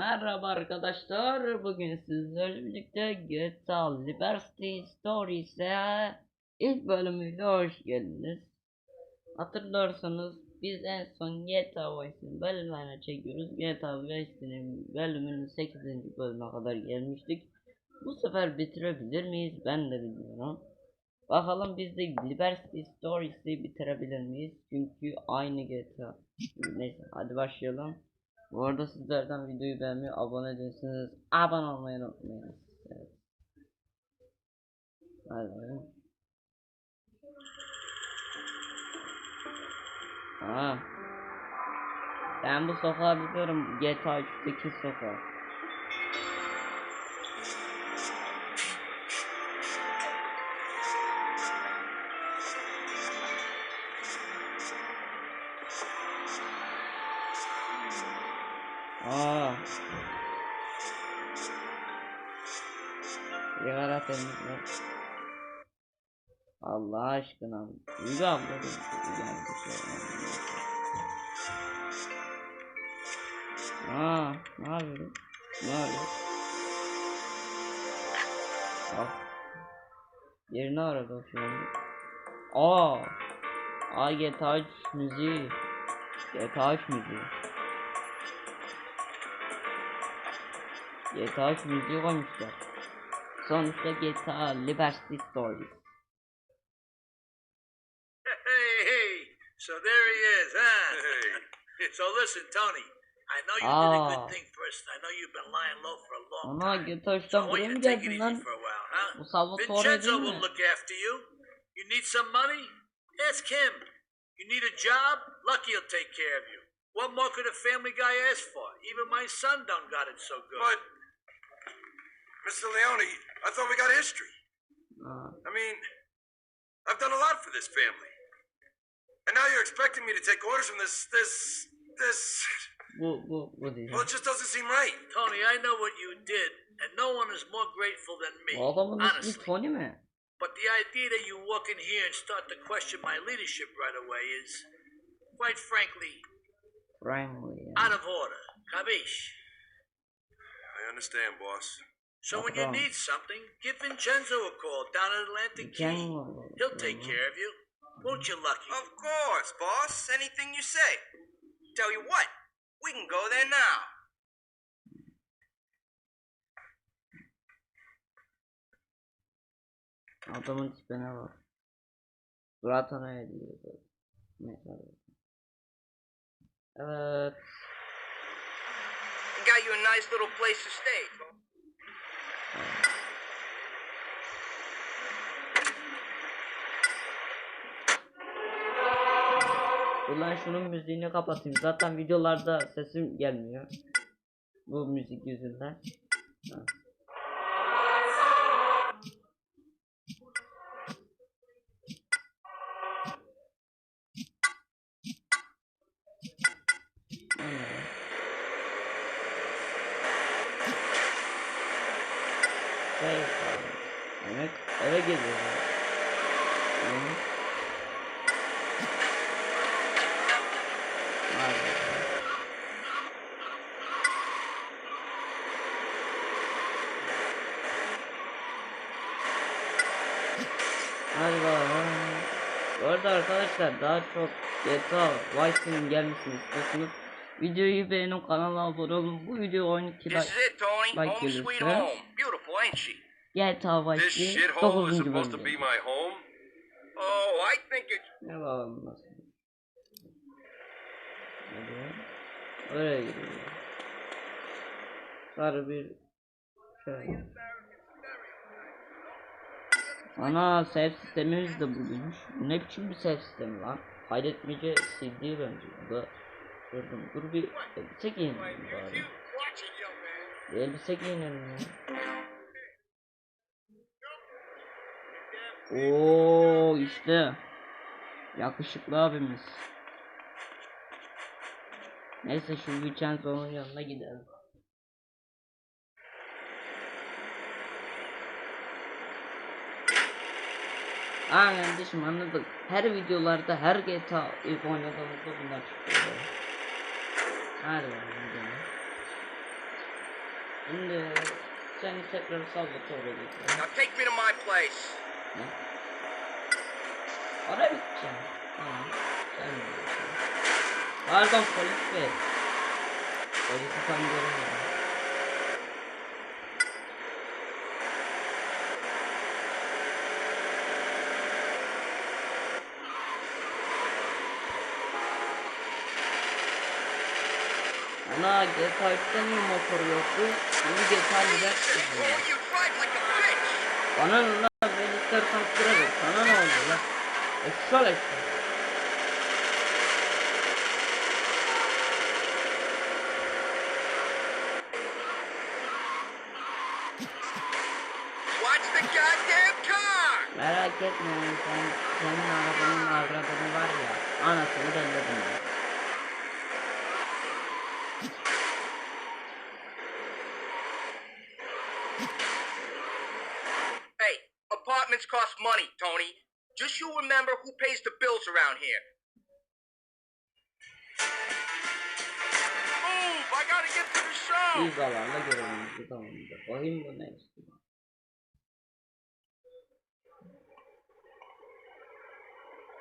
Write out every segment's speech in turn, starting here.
Merhaba arkadaşlar. Bugün sizlerle birlikte GTA Liberty Stories'e ilk bölümüyle hoş geldiniz. Hatırlarsanız biz en son GTA Vice'in bölümlerini çekiyoruz. GTA Vice'in bölümünün 8. bölüme kadar gelmiştik. Bu sefer bitirebilir miyiz? Ben de bilmiyorum. Bakalım biz de Liberty Stories'i bitirebilir miyiz? Çünkü aynı GTA. Neyse hadi başlayalım. Bu arada sizlerden videoyu beğenmeyi, abone değilseniz abone olmayı unutmayın. Evet. Hadi bakalım. Aa. Ben bu sokağı biliyorum. GTA 3'teki sokağı. Aşkına. Yürü abla. da- Yani bir şey. Aa, ne yapıyorsun? Ne yapıyorsun? Bak. Yerini aradı şu an. Aa. Aa GTA 3 müziği. GTA 3 müziği. GTA 3 müziği koymuşlar. Sonuçta GTA Liberty Stories. So there he is, huh? Hey. so listen, Tony, I know you did a Ah. good thing first. I know you've been lying low for a long Ana time. GTA So I want buraya you mı to take it geldin easy lan? for a while, huh? Bu Salvatore Vincenzo değil will look after you. You need some money? Ask him. You need a job? Lucky he'll take care of you. What more could a family guy ask for? Even my son done got it so good. But, Mr. Leone, I thought we got history. Aa, I mean, I've done a lot for this family. And now you're expecting me to take orders from this, this, this. bu bu bu Well, it just doesn't seem right. Tony, I know what you did, and no one is more grateful than me. Bu adamın ismi honestly. Tony mi? But the idea that you walk in here and start to question my leadership right away is, quite frankly, Friendly. ya. out of order. Capiche? I understand, boss. So when you Wrong. need something, give Vincenzo a call down at Atlantic Key. He'll take care of you. Won't you, Lucky? Of course, boss. Anything you say. Tell you what, we can go there now. Adamın tipine bak. Suratına ediyor. Neyse. hadi. Evet. Got you a nice little place to stay. Ulan şunun müziğini kapatayım. Zaten videolarda sesim gelmiyor. Bu müzik yüzünden. Ha. Şey, Demek eve geliyor. Hı. Vay be. Hadi bakalım. Bu arada çok GTA Vice'nin gelmesini istiyorsunuz. Videoyu beğenin kanala abone olun. Bu video 12 This like it. Like she? GTA Vice'i shithole is 9. supposed to be bölümde. Oh, I think it's. Ne bakalım nasıl. Oraya gidiyor. Sarı bir şey. Ana save sistemimiz de bugünmüş. Bu ne biçim bir save sistemi lan? CD bence. Bu da gördüm. Dur bir elbise giyinelim bari. Bir elbise giyinelim ya. Oo işte. Yakışıklı abimiz. Neyse şu Vincenzo'nun yanına gidelim. Aa kardeşim anladık. Her videolarda her GTA ilk oynadığımızda bunlar çıkıyor. Hadi bakalım. Şimdi seni tekrar Salvatore'a götüreyim. Now take me to my place. Ne? Oraya gideceğim. Tamam. Sen de. Pardon polis bey. Polisi tam göremiyorum. Ana GTA 3'te niye motor yoktu? Şimdi GTA 4 çıkıyor. You drive like a bitch. Bana ne lan ben istersen sürerim. Sana ne oldu lan? Goddamn car. Merak etme sen senin arabanın avradını var ya anasını belledim ben. Bills here. Move! I gotta get to the show. Pizzalarla görevimizi tamamladık. Bakayım bu ne işte.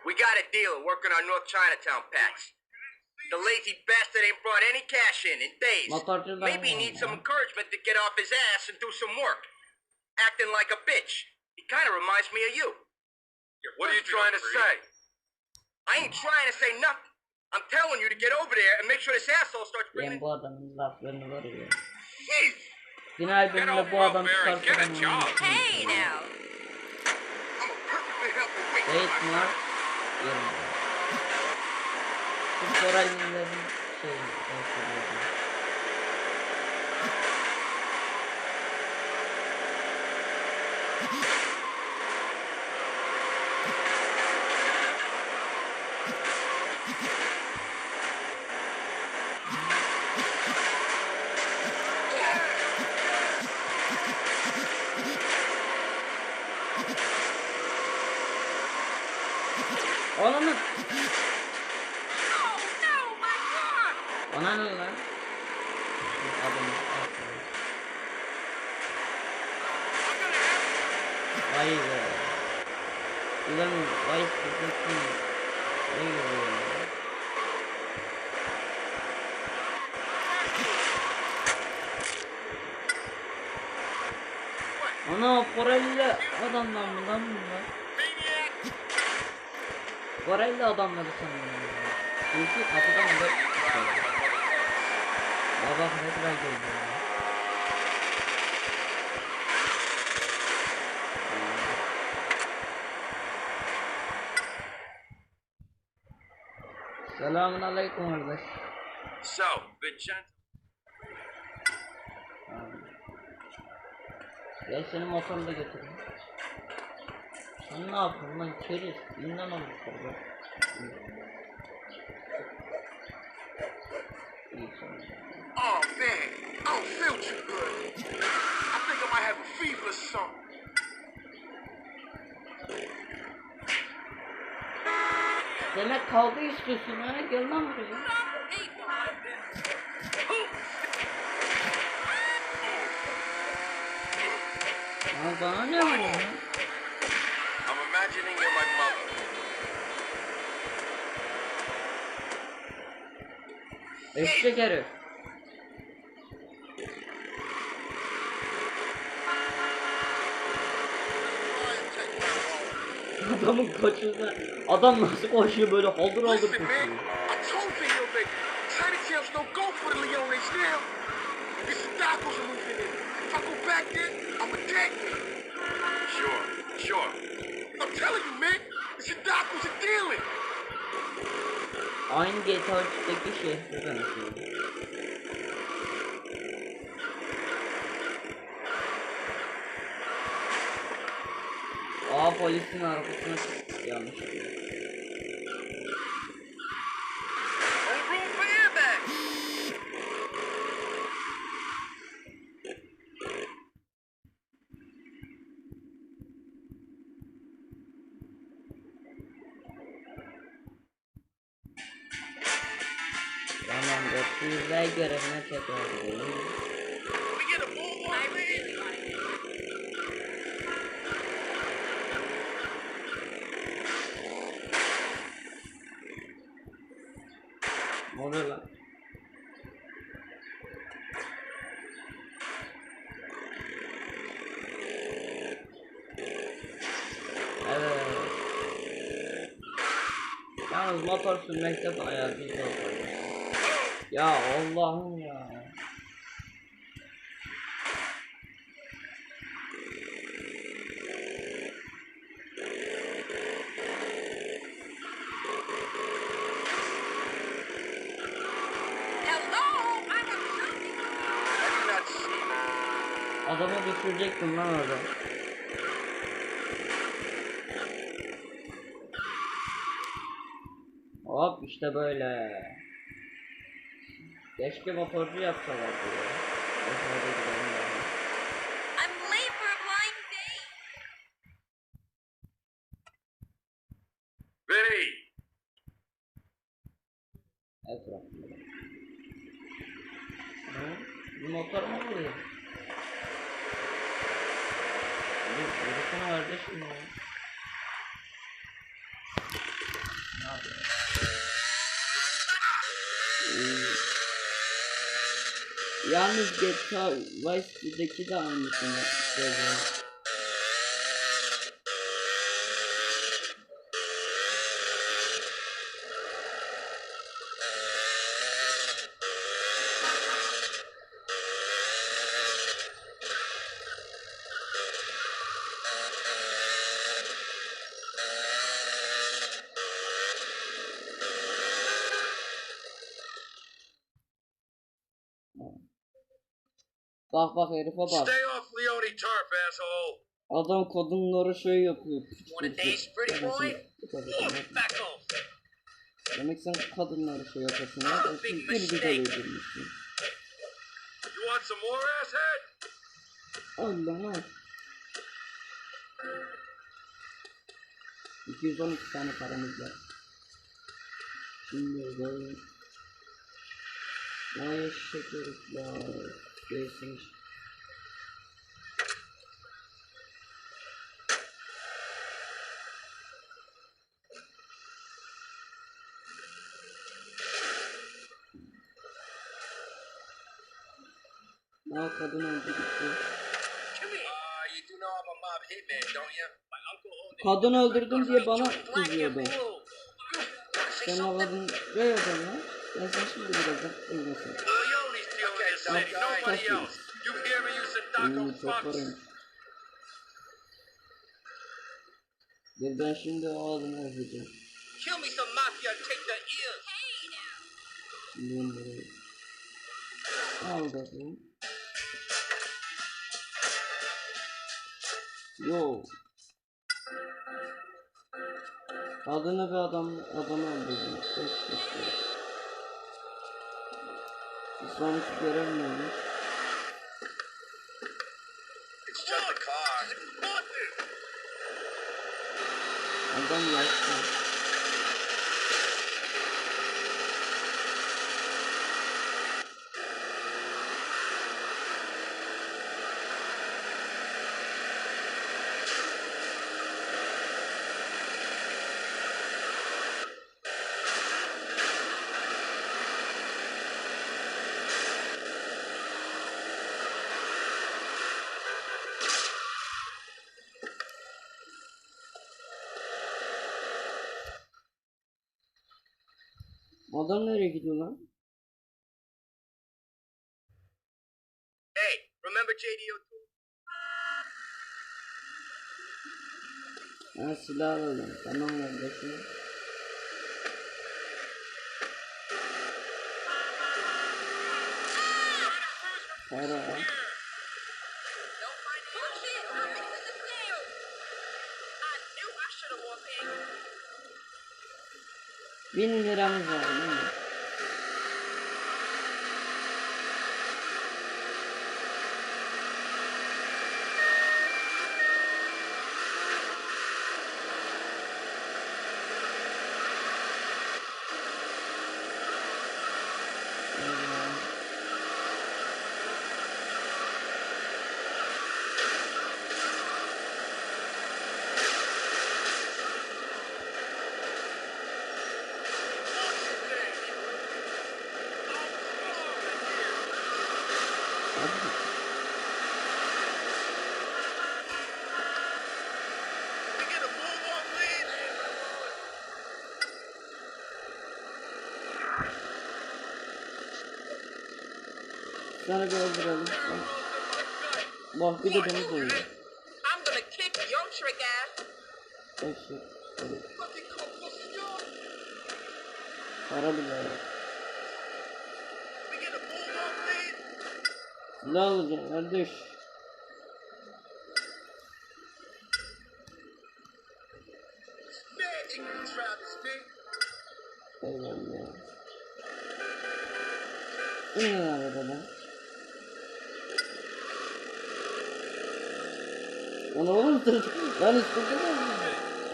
We got a dealer working on North Chinatown patch. The lazy bastard ain't brought any cash in in days. Maybe he needs some encouragement to get off his ass and do some work. Acting like a bitch. He kind of reminds me of you. What are you trying to say? I ain't trying to say nothing. I'm telling you to get over there and make sure this asshole starts Ben bringing. bu adamın laflarını var ya. Jeez. Final bölümde bu adam çıkarsa ben onu Hey now. I'm a perfectly healthy weight. Wait Mark yerinde. Bu Korelilerin şey Vay be. Ulan vay sıkıntı. Ne geliyor ya? Ana Koreli adamlar mı lan bunlar? Koreli adamları sanıyorum. Çünkü kapıdan kişi. Ya ne kadar geliyor Selamun aleyküm kardeş. So, Vincenzo. Gel seni motorla götüreyim. Sen ne yapıyorsun lan keriz? İnden olmuş. Oh man, I don't feel too good. I think I might have a fever or something. Demek kavga istiyorsun ha? Gel lan buraya. Ya bana ne var ya? Eşek herif. Adamın koşuyorsa adam nasıl koşuyor böyle haldır haldır koşuyor. I told you, yo, that polisin arabasına yanlış. Tamamdır. Sizler görevine tekrar edelim. Let me get Get him! Oh, I oh, really want to get Ne oluyor lan? Evet. Yalnız motor sürmekte bayağı bir zor. Ya Allah'ım ya. Adamı düşürecektim lan orada. Hop işte böyle. Keşke motorcu yapsalardı ya. Motorda gidelim ya. I'm late for a blind date. Vinny! Etrafında. Hı? Bir motor mu vuruyor? Bir vursana kardeşim ya. Ne yapıyor? Ee, Yalnız GTA Vice City'deki de aynısını söylüyor. Bak bak herife bak. Stay off Leone Tarp, asshole! Adam kadınlara şey yapıyor. Want a taste, pretty boy? Back home. Demek sen kadınlara şey yapasın ya. Ben Big mistake. You want some more, asshead? Allah 212 tane paramız var. Şimdi böyle Vay eşek Değilsin. Aa kadın öldü gitti. Kadın öldürdüm diye bana kızıyordu. Sen avladın yapıyorsun lan? Ben şimdi birazdan öldürsün. So- nobody else. You hear me, you Sadako. Dur ben şimdi adamı öldüreceğim. Kill me some mafia and take their ears. Şimdi onu buraya. Al bakayım. Yo. Adını ve adam adamı öldürdüm. Kişi. İslam hiç göremiyormuş. It's just a car. Adam yaşlı. Adam nereye gidiyor lan? Hey, remember JDO2? Ha silah alalım. Tamam kardeşim. Para. 1000 liramız var. 1000 lira. Sana bir öldürelim. Bak bir de beni. Fucking confusion. Para bile. Silah alacağım kardeş. Lan de mi?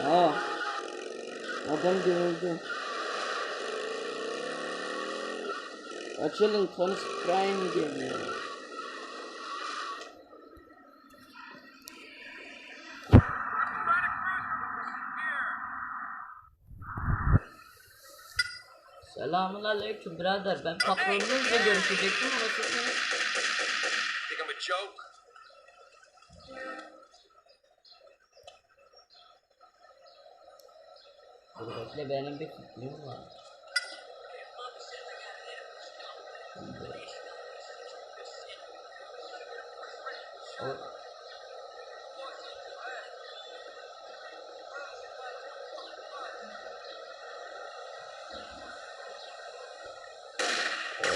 Aa. Adam görüldü. Açılın Tony Prime geliyor. Selamun aleyküm birader. Ben patronunuzla görüşecektim ama siz Think I'm a joke? Bekle benim bir fikrim var. Şimdi. O...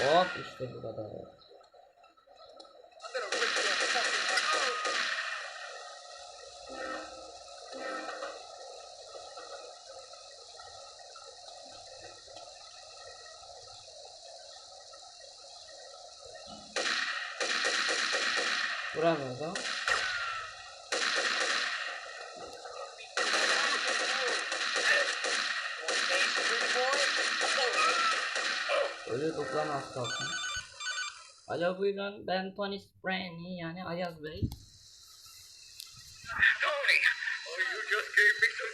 Hop işte bu kadar. Öyle toplam hastasın. Alo buyurun ben Tony Sprani yani Ayaz Bey. Tony! You just gave me some.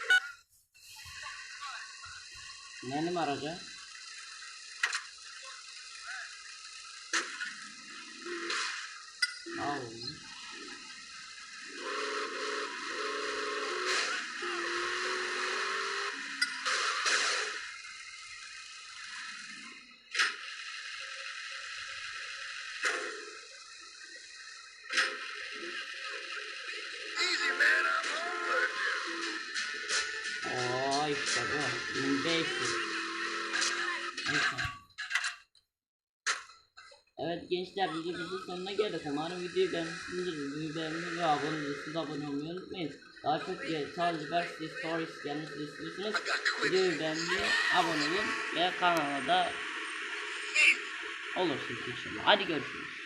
Benim araca. 1500. Neyse. Evet gençler videomuzun sonuna geldik. Umarım videoyu beğenmişsinizdir. Videoyu beğenmeyi ve abone değilseniz abone olmayı unutmayın. Daha çok GTA Liberty Stories gelmesini istiyorsanız videoyu beğenmeyi, abone olun ve kanala da olursunuz inşallah. Hadi görüşürüz.